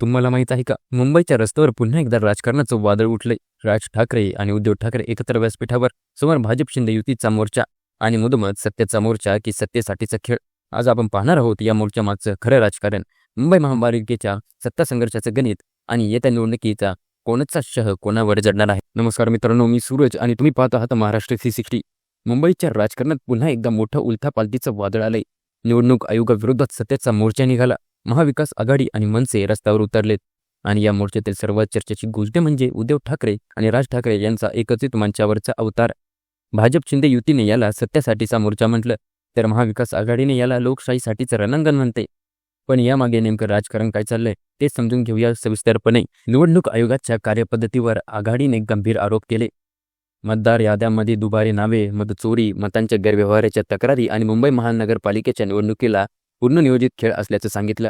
तुम्हाला माहीत आहे का? मुंबईच्या रस्त्यावर पुन्हा एकदा राजकारणाचं वादळ उठलंय. राज ठाकरे आणि उद्धव ठाकरे एकत्र व्यासपीठावर समोर भाजप शिंदे युतीचा मोर्चा आणि मुदमत सत्तेचा मोर्चा की सत्तेसाठीचा खेळ. आज आपण पाहणार आहोत या मोर्चामागचं खरं राजकारण. मुंबई महापालिकेच्या सत्ता संघर्षाचं गणित आणि येत्या निवडणुकीचा कोणाचा शह कोणावर जडणार आहे? नमस्कार मित्रांनो मी सूरज आणि तुम्ही पाहत आहात महाराष्ट्र थ्री सिक्स्टी. मुंबईच्या राजकारणात पुन्हा एकदा मोठं उलथापालथीचं वादळ आलंय. निवडणूक आयोगाविरोधात सत्तेचा मोर्चा निघाला. महाविकास आघाडी आणि मनसे रस्त्यावर उतरलेत. आणि या मोर्चातील सर्वात चर्चेची गोष्ट म्हणजे उद्धव ठाकरे आणि राज ठाकरे यांचा एकत्रित मंचावरचा अवतार. भाजप शिंदे युतीने याला सत्यासाठीचा मोर्चा म्हटलं तर महाविकास आघाडीने याला लोकशाहीसाठीचं रणांगण म्हणते. पण यामागे नेमकं राजकारण काय चाललंय ते समजून घेऊया सविस्तरपणे. निवडणूक आयोगाच्या कार्यपद्धतीवर आघाडीने गंभीर आरोप केले. मतदार याद्यांमध्ये दुबारी नावे मतचोरी मतांच्या गैरव्यवहाराच्या तक्रारी आणि मुंबई महानगरपालिकेच्या निवडणुकीला पूर्ण नियोजित खेळ असल्याचं सांगितलं.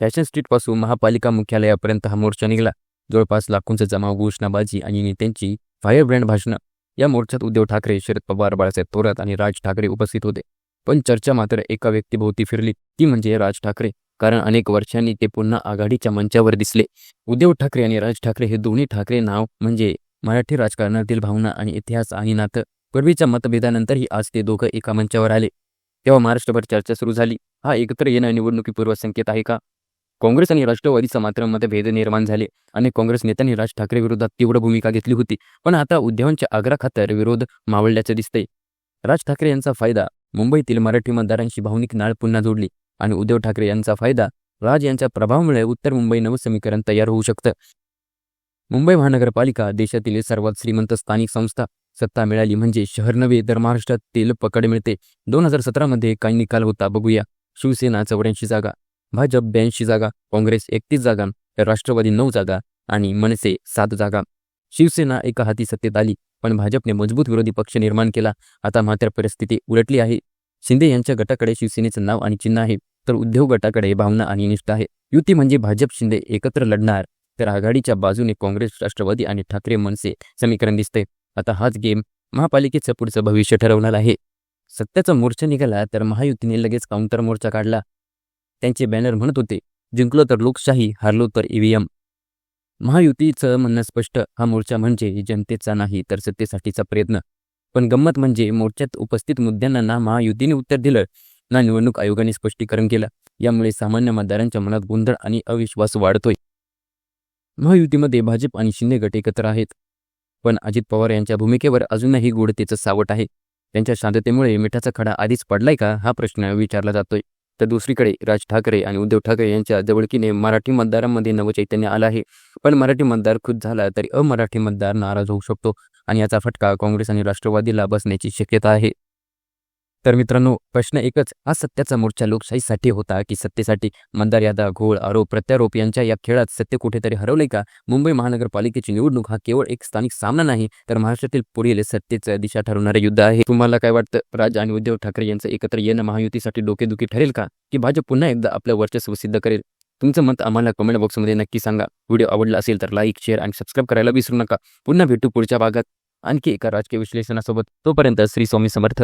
फॅशन स्ट्रीटपासून महापालिका मुख्यालयापर्यंत हा मोर्चा निघाला. जवळपास लाखोंचा जमाव घोषणाबाजी आणि नेत्यांची फायर ब्रँड भाषणं. या मोर्चात उद्धव ठाकरे शरद पवार बाळासाहेब थोरात आणि राज ठाकरे उपस्थित होते. पण चर्चा मात्र एका व्यक्तीभोवती फिरली. ती म्हणजे राज ठाकरे. कारण अनेक वर्षांनी ते पुन्हा आघाडीच्या मंचावर दिसले. उद्धव ठाकरे आणि राज ठाकरे हे दोन्ही ठाकरे नाव म्हणजे मराठी राजकारणातील भावना आणि इतिहास आणि नातं. पूर्वीच्या मतभेदानंतरही आज ते दोघं एका मंचावर आले. तेव्हा महाराष्ट्रभर चर्चा सुरू झाली. हा एकत्र येणं निवडणुकीपूर्व संकेत आहे का? काँग्रेस आणि राष्ट्रवादीचा मात्र मतभेद निर्माण झाले आणि काँग्रेस नेत्यांनी राज ठाकरे विरोधात तीव्र भूमिका घेतली होती. पण आता उद्धवांच्या आग्राखातर विरोध मावळल्याचं दिसतंय. राज ठाकरे यांचा फायदा मुंबईतील मराठी मतदारांशी भावनिक नाळ पुन्हा जोडली आणि उद्धव ठाकरे यांचा फायदा राज यांच्या प्रभावामुळे उत्तर मुंबई नवसमीकरण तयार होऊ शकतं. मुंबई महानगरपालिका देशातील सर्वात श्रीमंत स्थानिक संस्था सत्ता मिळाली म्हणजे शहर नव्हे तर तेल पकड मिळते. दोन हजार सतरामध्ये काही निकाल होता बघूया. शिवसेना चौऱ्याऐंशी जागा भाजप ब्याऐंशी जागा काँग्रेस एकतीस जागा तर राष्ट्रवादी नऊ जागा आणि मनसे सात जागा. शिवसेना एका हाती सत्तेत आली पण भाजपने मजबूत विरोधी पक्ष निर्माण केला. आता मात्र परिस्थिती उलटली आहे. शिंदे यांच्या गटाकडे शिवसेनेचं नाव आणि चिन्ह आहे तर उद्योग गटाकडे भावना आणि निष्ठा आहे. युती म्हणजे भाजप शिंदे एकत्र लढणार तर आघाडीच्या बाजूने काँग्रेस राष्ट्रवादी आणि ठाकरे मनसे समीकरण दिसते आता हाच गेम महापालिकेचं पुढचं भविष्य ठरवणार आहे. सत्याचा मोर्चा निघाला तर महायुतीने लगेच काउंटर मोर्चा काढला. त्यांचे बॅनर म्हणत होते जिंकलो तर लोकशाही हारलो तर ईव्हीएम. महायुतीचं म्हणणं स्पष्ट हा मोर्चा म्हणजे जनतेचा नाही तर सत्तेसाठीचा प्रयत्न. पण गंमत म्हणजे मोर्चात उपस्थित मुद्द्यांना ना महायुतीने उत्तर दिलं ना निवडणूक आयोगाने स्पष्टीकरण केलं. यामुळे सामान्य मतदारांच्या मनात गोंधळ आणि अविश्वास वाढतोय. महायुतीमध्ये भाजप आणि शिंदे गट एकत्र आहेत. पण अजित पवार यांच्या भूमिकेवर अजूनही गोडतेचं सावट आहे. त्यांच्या शांततेमुळे मिठाचा खडा आधीच पडलाय का? हा प्रश्न विचारला जातोय. तर दुसरीकडे राज ठाकरे आणि उद्धव ठाकरे यांच्या जवळकीने मराठी मतदारांमध्ये नवचैतन्य आलं आहे. पण मराठी मतदार खुद झाला तरी अमराठी मतदार नाराज होऊ शकतो. आणि याचा फटका काँग्रेस आणि राष्ट्रवादीला बसण्याची शक्यता आहे. तर मित्रांनो प्रश्न एकच हा सत्याचा मोर्चा लोकशाहीसाठी होता की सत्तेसाठी? मतदार यादा घोळ आरोप प्रत्यारोप यांच्या या खेळात सत्य कुठेतरी हरवले का? मुंबई महानगरपालिकेची निवडणूक हा केवळ एक स्थानिक सामना नाही तर महाराष्ट्रातील पुढील सत्तेचं दिशा ठरवणारे युद्ध आहे. तुम्हाला काय वाटतं? राज आणि उद्धव ठाकरे यांचं एकत्र येणं महायुतीसाठी डोकेदुखी ठरेल का? की भाजप पुन्हा एकदा आपलं वर्चस्व सिद्ध करेल? तुमचं मत आम्हाला कमेंट बॉक्समध्ये नक्की सांगा. व्हिडिओ आवडला असेल तर लाईक शेअर आणि सबस्क्राईब करायला विसरू नका. पुन्हा भेटू पुढच्या भागात. आणखी एका राजकीय विश्लेषणासोबत तोपर्यंत श्री स्वामी समर्थ.